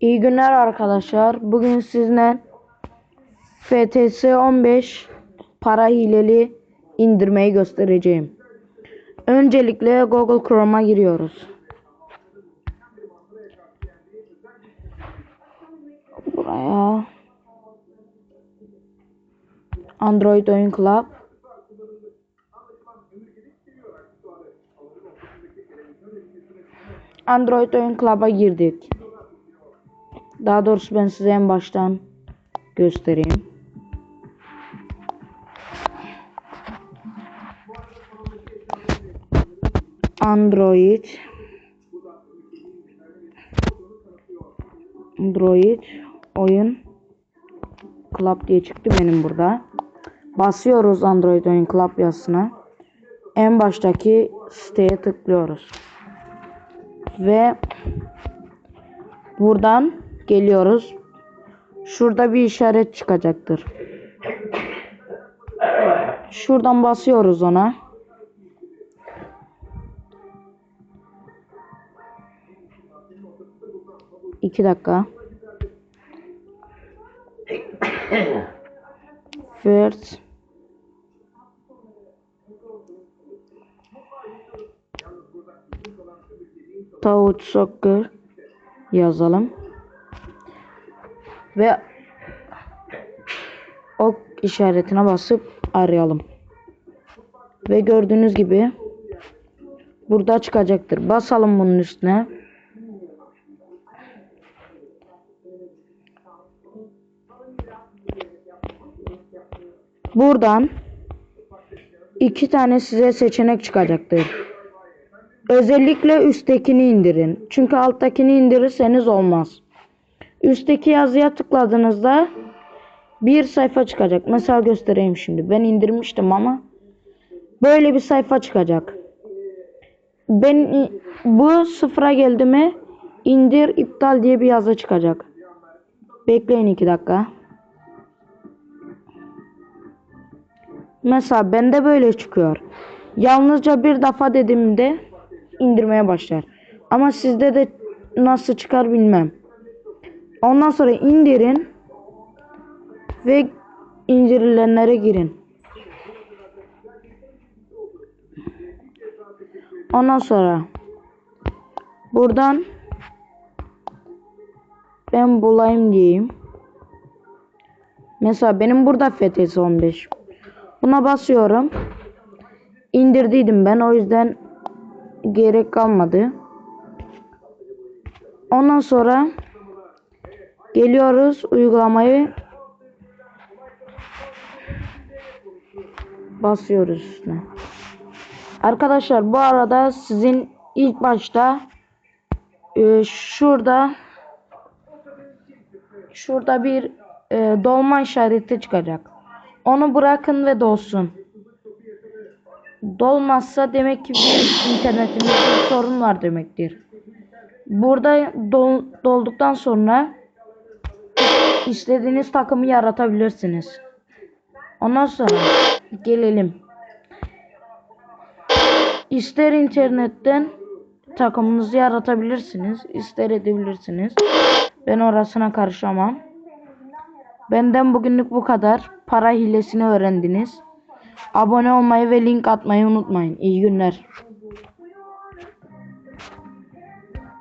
İyi günler arkadaşlar. Bugün sizinle FTS 15 para hileli indirmeyi göstereceğim. Öncelikle Google Chrome'a giriyoruz. Buraya Android Oyun Club Android Oyun Club'a girdik. Daha doğrusu ben size en baştan göstereyim. Android Android oyun Club diye çıktı benim burada. Basıyoruz Android oyun Club yazısına. En baştaki siteye tıklıyoruz. Ve buradan geliyoruz. Şurada bir işaret çıkacaktır. Şuradan basıyoruz ona. İki dakika. First. Touch Soccer yazalım. Ve ok işaretine basıp arayalım. Ve gördüğünüz gibi burada çıkacaktır. Basalım bunun üstüne. Buradan iki tane size seçenek çıkacaktır. Özellikle üsttekini indirin. Çünkü alttakini indirirseniz olmaz. Üstteki yazıya tıkladığınızda bir sayfa çıkacak. Mesela göstereyim şimdi. Ben indirmiştim ama böyle bir sayfa çıkacak. Ben bu sıfıra geldi mi indir iptal diye bir yazı çıkacak. Bekleyin iki dakika. Mesela bende böyle çıkıyor. Yalnızca bir defa dediğimde indirmeye başlar. Ama sizde de nasıl çıkar bilmem. Ondan sonra indirin ve indirilenlere girin. Ondan sonra buradan ben bulayım diyeyim. Mesela benim burada FTS 15. Buna basıyorum. İndirdiydim ben o yüzden gerek kalmadı. Ondan sonra geliyoruz uygulamayı basıyoruz üstüne. Arkadaşlar bu arada sizin ilk başta e, şurada şurada bir e, dolma işareti çıkacak. Onu bırakın ve dolsun. Dolmazsa demek ki bir internetimizde bir sorun var demektir. Burada dol, dolduktan sonra istediğiniz takımı yaratabilirsiniz. Ondan sonra gelelim. İster internetten takımınızı yaratabilirsiniz, ister edebilirsiniz. Ben orasına karışamam. Benden bugünlük bu kadar. Para hilesini öğrendiniz. Abone olmayı ve link atmayı unutmayın. İyi günler.